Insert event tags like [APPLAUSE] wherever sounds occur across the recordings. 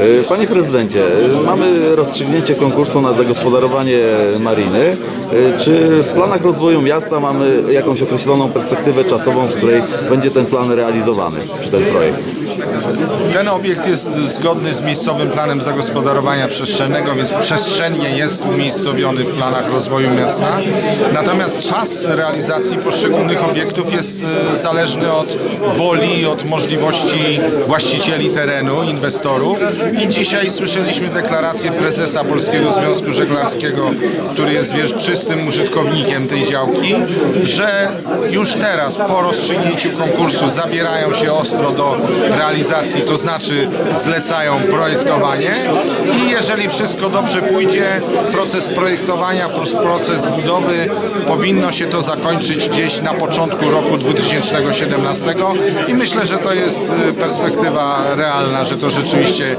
E, Panie prezydencie, mamy rozstrzygnięcie konkursu na zagospodarowanie mariny. E, Czy w planach rozwoju miasta mamy jakąś określoną perspektywę czasową, w której będzie ten plan realizowany, czy ten projekt? Ten obiekt jest zgodny z miejscowym planem zagospodarowania przestrzennego, więc przestrzennie jest umiejscowiony w planach rozwoju miasta. Natomiast czas realizacji poszczególnych obiektów jest e, zależny od woli, od możliwości właścicieli terenu, inwestorów. I dzisiaj słyszeliśmy deklarację prezesa Polskiego Związku Żeglarskiego, który jest wieczystym użytkownikiem tej działki, że już teraz po rozstrzygnięciu konkursu zabierają się ostro do realizacji, to znaczy zlecają projektowanie i jeżeli wszystko dobrze pójdzie, proces projektowania plus proces budowy powinno się to zakończyć gdzieś na początku roku 2017 i myślę, że to jest y, perspektywa realna, że to rzeczywiście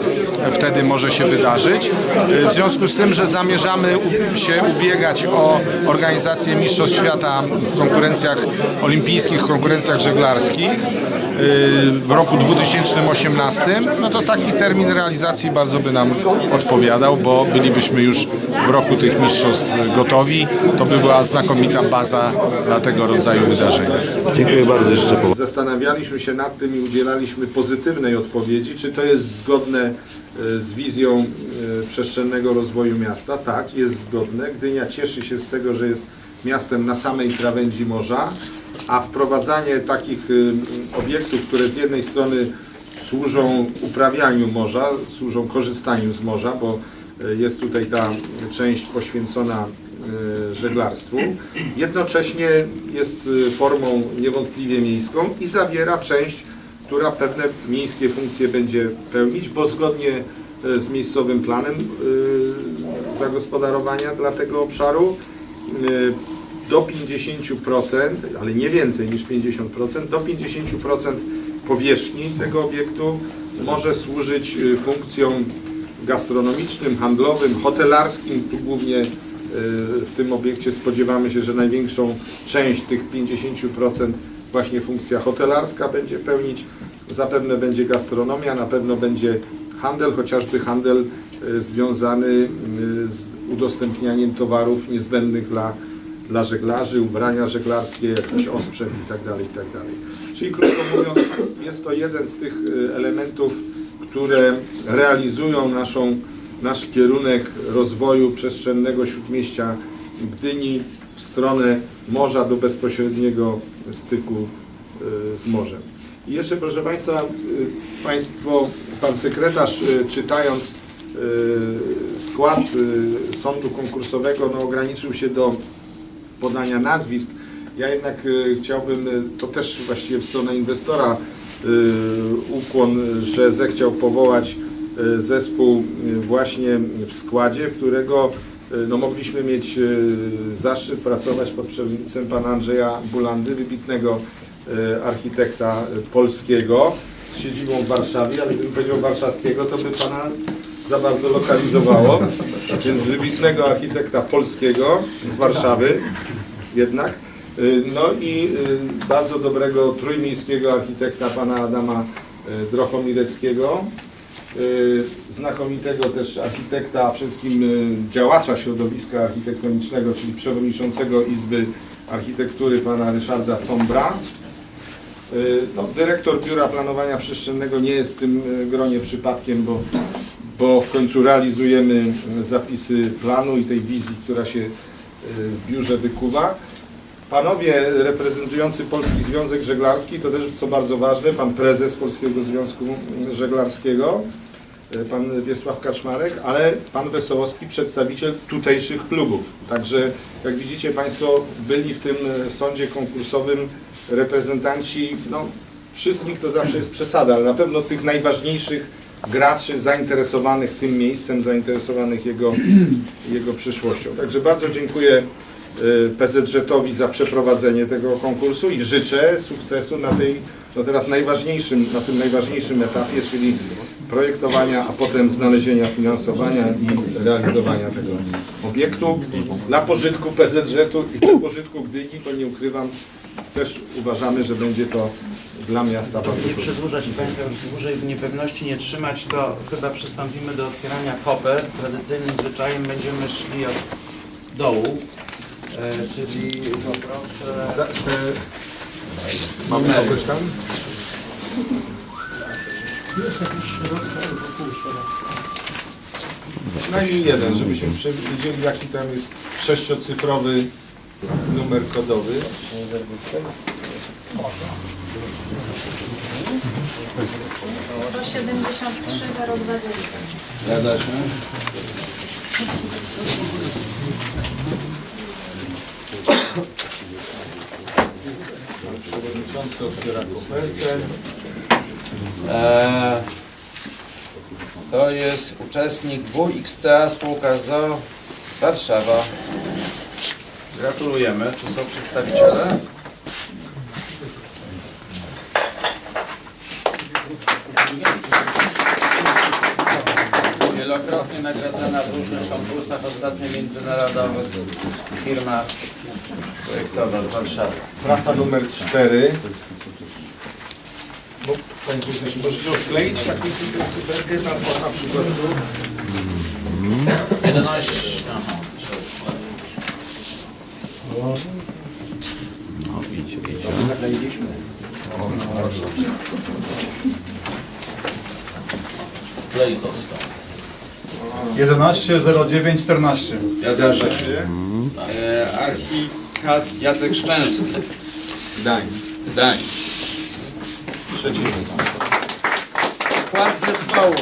wtedy może się wydarzyć. Y, W związku z tym, że zamierzamy się ubiegać o organizację Mistrzostw Świata w konkurencjach olimpijskich, w konkurencjach żeglarskich y, w roku 2018, no to taki termin realizacji bardzo by nam odpowiadał, bo bylibyśmy już w roku tych mistrzostw gotowi. To by była znakomita baza dla tego rodzaju wydarzenia. Dziękuję bardzo, życzę powodzenia. Zastanawialiśmy się nad tym i udzielaliśmy pozytywnej odpowiedzi, czy to jest zgodne e, z wizją e, przestrzennego rozwoju miasta. Tak, jest zgodne. Gdynia cieszy się z tego, że jest miastem na samej krawędzi morza, a wprowadzanie takich e, obiektów, które z jednej strony służą uprawianiu morza, służą korzystaniu z morza, bo jest tutaj ta część poświęcona żeglarstwu. Jednocześnie jest formą niewątpliwie miejską i zawiera część, która pewne miejskie funkcje będzie pełnić, bo zgodnie e, z miejscowym planem e, zagospodarowania dla tego obszaru e, do 50%, ale nie więcej niż 50%, do 50% powierzchni tego obiektu może służyć funkcjom gastronomicznym, handlowym, hotelarskim. Tu głównie w tym obiekcie spodziewamy się, że największą część tych 50% właśnie funkcja hotelarska będzie pełnić. Zapewne będzie gastronomia, na pewno będzie handel, chociażby handel y, związany y, z udostępnianiem towarów niezbędnych dla dla żeglarzy, ubrania żeglarskie, jakiś osprzęt itd. itd. Czyli krótko mówiąc, jest to jeden z tych y, elementów, które realizują naszą, nasz kierunek rozwoju przestrzennego śródmieścia Gdyni w stronę morza do bezpośredniego styku y, z morzem. I jeszcze proszę Państwa, y, Państwo, Pan Sekretarz y, czytając skład sądu konkursowego no, ograniczył się do podania nazwisk. Ja jednak chciałbym, to też właściwie w stronę inwestora ukłon, że zechciał powołać zespół właśnie w składzie, którego no, mogliśmy mieć y, zaszczyt pracować pod przewodnictwem pana Andrzeja Bulandy, wybitnego y, architekta polskiego z siedzibą w Warszawie, ale gdybym powiedział warszawskiego, to by pana za bardzo lokalizowało, [LAUGHS] więc wybitnego architekta polskiego z Warszawy jednak. No i bardzo dobrego trójmiejskiego architekta pana Adama Drochomireckiego, znakomitego też architekta, a wszystkim y, działacza środowiska architektonicznego, czyli przewodniczącego Izby Architektury pana Ryszarda Combra. Y, No, dyrektor Biura Planowania Przestrzennego nie jest w tym y, gronie przypadkiem, bo, bo w końcu realizujemy y, zapisy planu i tej wizji, która się y, w biurze wykuwa. Panowie reprezentujący Polski Związek Żeglarski, to też co bardzo ważne, pan prezes Polskiego Związku Żeglarskiego, y, pan Wiesław Kaczmarek, ale pan Wesołowski, przedstawiciel tutejszych klubów. Także jak widzicie Państwo, byli w tym y, sądzie konkursowym reprezentanci, no wszystkich to zawsze jest przesada, ale na pewno tych najważniejszych graczy zainteresowanych tym miejscem, zainteresowanych jego, jego przyszłością. Także bardzo dziękuję PZŻ-owi za przeprowadzenie tego konkursu i życzę sukcesu na tej, no teraz najważniejszym, na tym najważniejszym etapie, czyli projektowania, a potem znalezienia finansowania i realizowania tego obiektu dla pożytku PZŻ-u i dla pożytku Gdyni, bo nie ukrywam, też uważamy, że będzie to dla miasta bardzo nie przedłużać i Państwa dłużej w niepewności nie trzymać, to chyba przystąpimy do otwierania koper. Tradycyjnym zwyczajem będziemy szli od dołu, czyli poproszę Za, te, mamy kogoś tam? Przynajmniej jeden, żebyśmy przewidzieli jaki tam jest sześciocyfrowy numer kodowy. 173 020. Zgadza się. Przewodniczący otwiera kopertę. E, to jest uczestnik WXCA spółka ZO Warszawa. Gratulujemy. Czy są przedstawiciele? Nagradzana w różnych konkursach, ostatnio międzynarodowych, firma projektowa z Warszawy. Praca numer 4. Bo Panie Prezesie, możecie odkleić taką cyferkę na, na przykład tu? 11. Aha. No, idź, idź. Klej został. 11 09 14. Zgadza się. E, Archikat Jacek Szczęsny. Gdańsk. Gdańsk. Trzeci. Skład zespołu.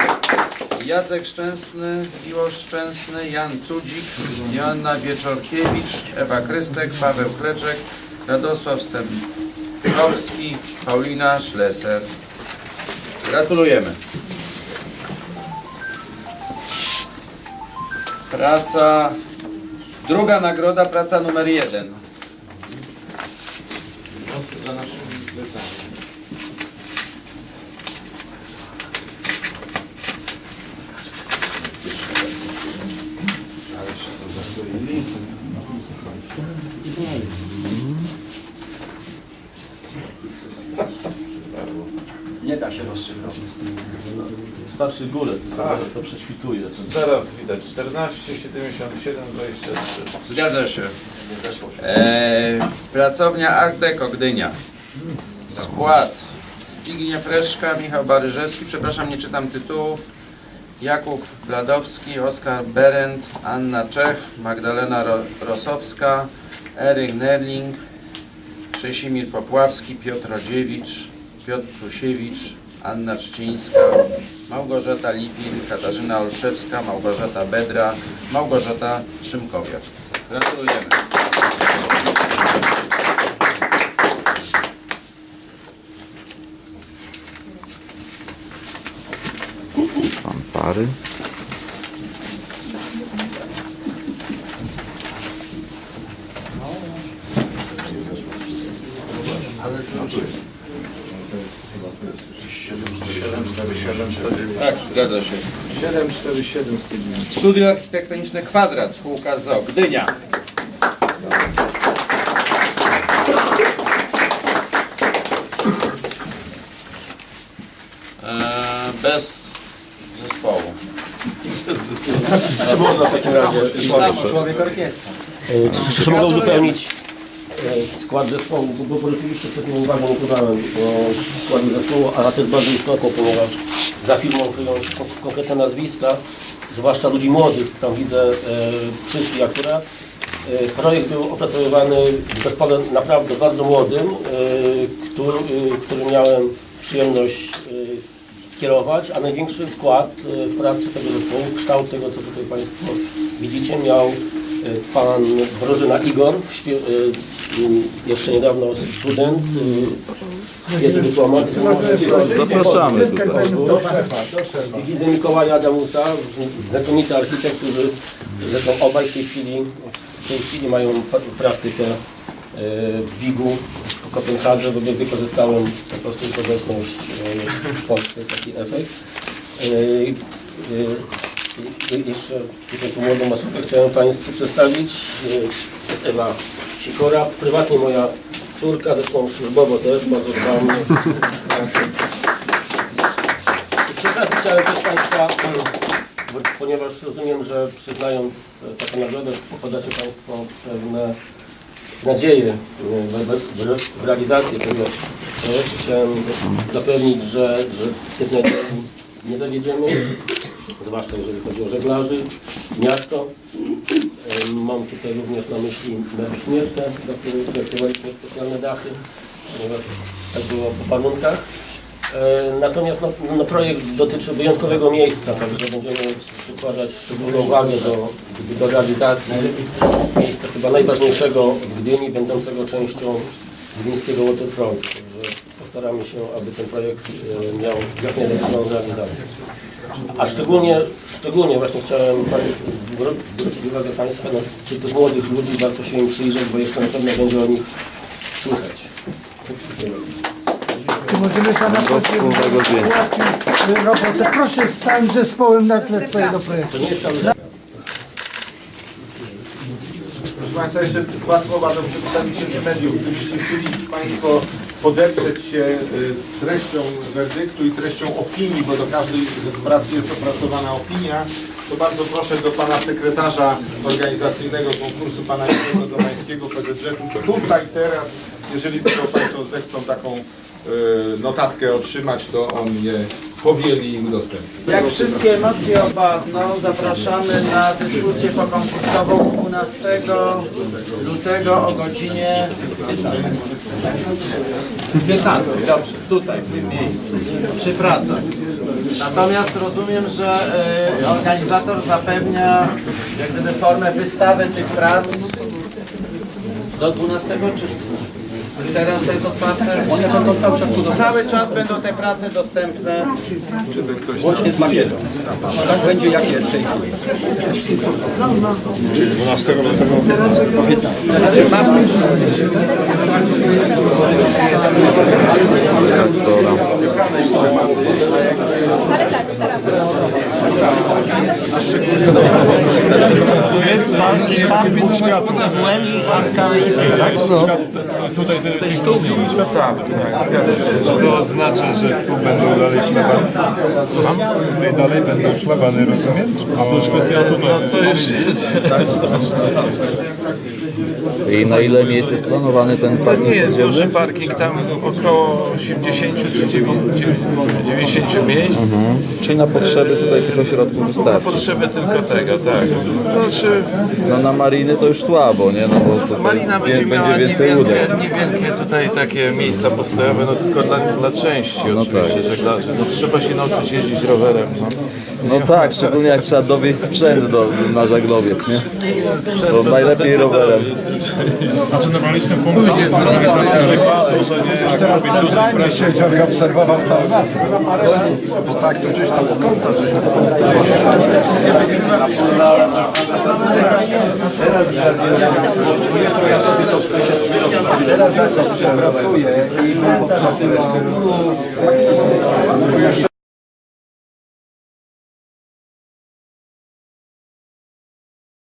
Jacek Szczęsny, Miłosz Szczęsny, Jan Cudzik, Joanna Wieczorkiewicz, Ewa Krystek, Paweł Kleczek, Radosław Stępkowski, Paulina Szleser. Gratulujemy. Praca, druga nagroda, praca numer jeden. Za naszymi plecami. Ale się to. Nie da się rozstrzygnąć. Wystarczy górę, tylko to prześwituje. Zaraz widać 14, 77, 23. Zgadza się. E, pracownia Art Deco Gdynia. Skład. Zbigniew Reszka, Michał Baryżewski, przepraszam, nie czytam tytułów. Jakub Bladowski, Oskar Berend, Anna Czech, Magdalena Ro Rosowska, Eryk Nerling, Krzesimir Popławski, Piotr Rodziewicz, Piotr Prusiewicz, Anna Czcińska, Małgorzata Lipin, Katarzyna Olszewska, Małgorzata Bedra, Małgorzata Szymkowiak. Gratulujemy. Pan pary. Tak, zgadza się. 747 190. Studio Architektoniczne Kwadrat, spółka ZO, Gdynia. Eee, bez zespołu. Można w takim razie. Człowiek orkiestra. E, Czy, czy mogę uzupełnić e, skład zespołu? Bo, bo rzeczywiście przed tym uwagę nie podałem do składu zespołu, a to jest bardzo istotne, ponieważ za firmą kryją się kon- konkretne nazwiska, zwłaszcza ludzi młodych, tam widzę, e, przyszli akurat. E, Projekt był opracowywany w zespole naprawdę bardzo młodym, e, który, który miałem przyjemność kierować, a największy wkład w pracę tego zespołu, kształt tego, co tutaj Państwo widzicie, miał pan Wrożyna Igor, e, jeszcze niedawno student, e, świeży dyplomat. Zapraszamy tutaj. I Widzę Mikołaja Adamusa, znakomity architekt, który zresztą obaj w tej chwili, w tej chwili mają pra- praktykę e, w Wigu, w Kopenhadze, bo wykorzystałem po prostu obecność e, w Polsce, taki efekt. E, e, Jeszcze tutaj tu młodą osobę chciałem Państwu przedstawić. E, Ewa Sikora, prywatnie moja córka, zresztą służbowo też, bardzo dbam. I Przy okazji chciałem też Państwa, ponieważ rozumiem, że przyznając taką nagrodę, pokładacie Państwo pewne nadzieję w, w, realizację tego projektu, chciałem zapewnić, że, że tych nie dowiedziemy, zwłaszcza jeżeli chodzi o żeglarzy, miasto. Mam tutaj również na myśli Mewy Śnieżkę, dla której projektowaliśmy specjalne dachy, ponieważ tak było po warunkach. E, Natomiast no, no, projekt dotyczy wyjątkowego miejsca, także będziemy przykładać szczególną uwagę do, do realizacji miejsca chyba najważniejszego w Gdyni, będącego częścią gdyńskiego waterfrontu. Także postaramy się, aby ten projekt e, miał jak najlepszą realizację. A szczególnie, szczególnie właśnie chciałem zwró- zwrócić uwagę Państwa na tych młodych ludzi, warto się im przyjrzeć, bo jeszcze na pewno będzie o nich słychać. Czy możemy Pana prosić o robotę? Proszę z całym zespołem na tle Twojego projektu. To nie jest tam Proszę Państwa, jeszcze dwa słowa do przedstawicieli mediów. Gdybyście chcieli Państwo podeprzeć się y, treścią werdyktu i treścią opinii, bo do każdej z prac jest opracowana opinia, to bardzo proszę do Pana Sekretarza Organizacyjnego Konkursu, Pana Jerzego Domańskiego PZŻ-u, tutaj teraz, jeżeli tylko Państwo zechcą taką y, notatkę otrzymać, to on je powieli i udostępni. Jak wszystkie emocje opadną, zapraszamy na dyskusję pokonkursową 12 lutego o godzinie 15. Dobrze, tutaj, w tym miejscu, przy pracach. Natomiast rozumiem, że e, organizator zapewnia jak gdyby formę wystawy tych prac do 12 czy teraz to jest otwarte? One będą cały czas tu Cały czas będą te prace dostępne. Łącznie z makietą. Tak będzie jak jest w tej chwili. Ale tak, staram się. To oznacza, że tu będą dalej szlabany. Słucham? Tutaj dalej będą szlabany, rozumiem? A to już kwestia no, to już [LAUGHS] I na ile miejsc jest planowany ten To parking nie jest duży parking, tam około 80 czy 90 miejsc. Czyli na potrzeby tutaj tych ośrodków Na wystarczy. potrzeby tylko tego, tak. Znaczy No na mariny to już słabo, nie? No bo to Malina będzie będzie miała więcej niewielkie, łódek. niewielkie tutaj takie miejsca postojowe, no tylko dla, dla części No oczywiście, tak. żeglarzy. No, trzeba się nauczyć jeździć rowerem. No. No tak, szczególnie jak trzeba dowieść sprzęt do, na żaglowiec, nie? To najlepiej rowerem. Znaczy normalistny punkt jest rybału, że nie Teraz centralnie siedział i obserwował cały basen. Bo tak to gdzieś tam z kąta żeśmy